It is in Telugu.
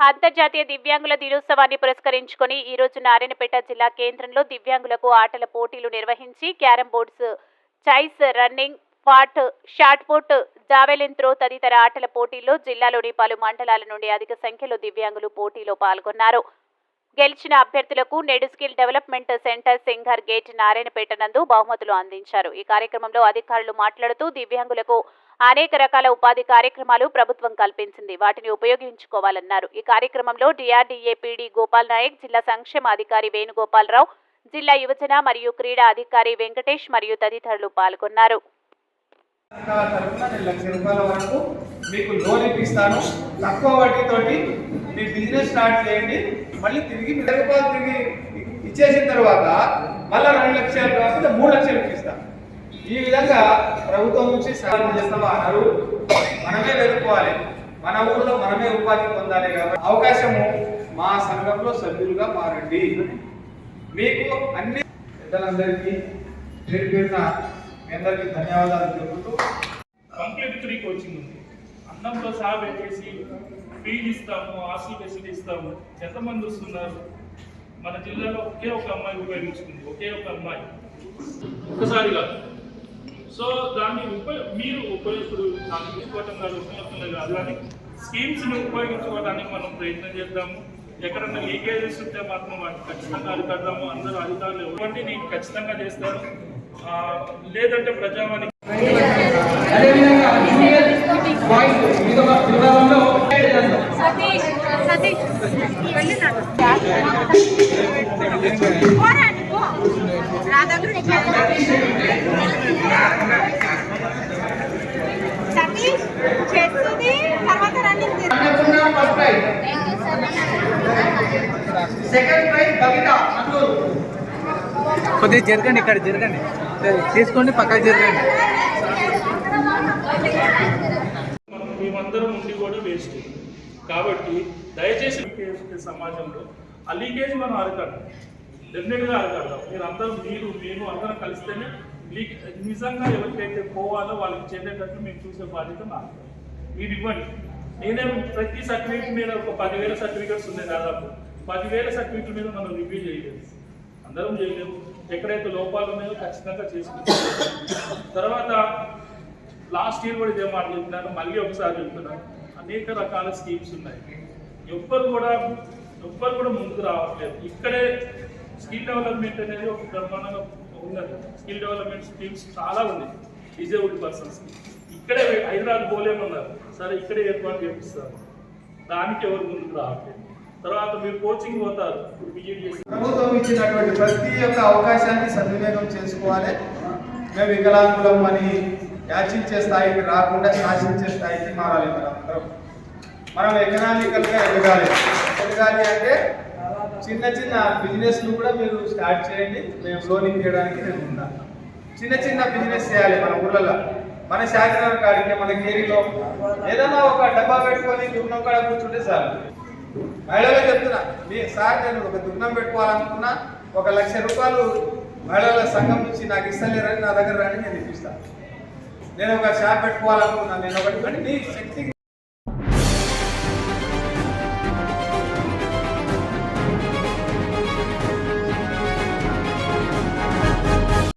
అంతర్జాతీయ దివ్యాంగుల దినోత్సవాన్ని పురస్కరించుకుని ఈ రోజు నారాయణపేట జిల్లా కేంద్రంలో దివ్యాంగులకు ఆటల పోటీలు నిర్వహించి క్యారం బోర్డ్స్ చైస్ రన్నింగ్ ఫాట్ షాట్ పుట్ జావెలిన్ త్రో తదితర ఆటల పోటీల్లో జిల్లాలోని పలు మండలాల నుండి అధిక సంఖ్యలో దివ్యాంగులు పోటీలో పాల్గొన్నారు. గెలిచిన అభ్యర్థులకు నెడు స్కిల్ డెవలప్మెంట్ సెంటర్ సింగర్ గేట్ నారాయణపేట నందు బహుమతులు అందించారు. ఈ కార్యక్రమంలో అధికారులు మాట్లాడుతూ దివ్యాంగులకు అనేక రకాల ఉపాధి కార్యక్రమాలు ప్రభుత్వం కల్పించింది. వాటిని ఉపయోగించుకోవాలన్నారు. ఈ కార్యక్రమంలో డిఆర్డీఏ పీడీ గోపాల్ నాయక్ జిల్లా సంక్షేమ అధికారి వేణుగోపాలరావు జిల్లా యువజన మరియు క్రీడా అధికారి వెంకటేష్ మరియు తదితరులు పాల్గొన్నారు. మీకు లోన్ ఇప్పిస్తాను. తక్కువ వడ్డీతోటి మీ బిజినెస్ స్టార్ట్ చేయండి. మళ్ళీ తిరిగి మీ రూపాయలు తిరిగి ఇచ్చేసిన తర్వాత మళ్ళీ రెండు లక్షలు కాకపోతే మూడు లక్షలు ఇస్తాం. ఈ విధంగా ప్రభుత్వం నుంచి సహాయం చేస్తామా అన్నారు. మనమే వెతుక్కోవాలి మన ఊర్లో మనమే ఉపాధి పొందాలి కాబట్టి అవకాశము మా సంఘంలో సభ్యులుగా మారండి. మీకు అన్ని పెద్దలందరికీ పేరు పేరున మీ అందరికీ ధన్యవాదాలు చెబుతూ కంప్లీట్ ఫ్రీ కోచింగ్ ఉంది. అన్నంలో సహా పెట్టేసి ఫీజు ఇస్తాము హాస్టల్ ఫెసిలిటీ ఇస్తాము ఎంతమంది వస్తున్నారు? మన జిల్లాలో ఒకే ఒక అమ్మాయి ఉపయోగించుకుంది ఒకే ఒక అమ్మాయి. ఒకసారి కాదు. సో దాన్ని ఉపయోగ మీరు ఉపయోగప్పుడు దాన్ని తీసుకోవటం కాదు ఉపయోగం కాదు. కానీ స్కీమ్స్ని ఉపయోగించుకోవడానికి మనం ప్రయత్నం చేద్దాము. ఎక్కడన్నా లీకేజెస్ ఉంటే మాత్రం వాటిని ఖచ్చితంగా అరికడదాము. అందరూ అధికారులు ఇవ్వండి నేను ఖచ్చితంగా చేస్తాను. లేదంటే ప్రజావాణి అదేవిధంగా జూనియర్ బాయ్స్ కొద్దిగా జరగండి ఇక్కడ జరగండి. తీసుకోండి పక్కకి జరగండి. మనం మేమందరం ఉండి కూడా వేస్ట్ కాబట్టి దయచేసి సమాజంలో ఆ లీకేజ్ మనం అరకడం డెఫినెట్గా అరకడదాం మీరు అందరూ మీరు మేము అందరం కలిస్తేనే మీకు నిజంగా ఎవరికైతే పోవాలో వాళ్ళకి చెందేటట్టు మేము చూసే బాధ్యత నాకు మీరు ఇవ్వండి. నేనేం ప్రతి సర్టిఫికేట్ మీద ఒక పదివేల సర్టిఫికేట్స్ ఉన్నాయి దాదాపు. పదివేల సర్టిఫికేట్ మీద మనం రివ్యూ చేయలేదు. అందరం చేయలేము. ఎక్కడైతే లోపాలు ఉన్నాయో ఖచ్చితంగా చేసుకుంటాం. తర్వాత లాస్ట్ ఇయర్ కూడా ఇదే మాట చెప్తున్నాను మళ్ళీ ఒకసారి చెప్తున్నాను అనేక రకాల స్కీమ్స్ ఉన్నాయి. ఎవ్వరు కూడా ఎవ్వరు కూడా ముందుకు రావట్లేదు. ఇక్కడే స్కిల్ డెవలప్మెంట్ అనేది ఒక బ్రహ్మాండంగా ఉన్నది. స్కిల్ డెవలప్మెంట్ స్కీమ్స్ చాలా ఉన్నాయి. డిజేబుల్డ్ పర్సన్స్ ఇక్కడే హైదరాబాద్ పోలేమన్నారు సరే ఇక్కడే ఏర్పాటు చేపిస్తారు. దానికి ఎవరు ముందుకు రావట్లేదు. తర్వాత మీరు కోచింగ్ పోతారు. ప్రభుత్వం ఇచ్చినటువంటి ప్రతి ఒక్క అవకాశాన్ని సద్వినియోగం చేసుకోవాలి. మేము వికలాంగులం అని యాచించే స్థాయికి రాకుండా శాసించే స్థాయికి మారాలి అందరం. మనం ఎకనామికల్గా ఎదగాలి. ఎదగాలి అంటే చిన్న చిన్న బిజినెస్లు కూడా మీరు స్టార్ట్ చేయండి. మేము లోనింగ్ చేయడానికి నేను ఉన్నాను చిన్న చిన్న బిజినెస్ చేయాలి మన ఊర్లలో. మన శాఖల కాడికి మన కేరీలో. ఏదైనా ఒక డబ్బా పెట్టుకొని దుర్నం కాడ కూర్చుంటే సార్ మహిళలే చెప్తున్నా మీ సార్ నేను ఒక దుర్నం పెట్టుకోవాలనుకున్నా ఒక లక్ష రూపాయలు మహిళల సంఘం నుంచి నాకు ఇస్తలేరని నా దగ్గర రాని నేను ఇప్పిస్తాను నేను ఒక షాప్ పెట్టుకోవాలనుకున్నా నేను ఒకటి అంటే నీ శక్తి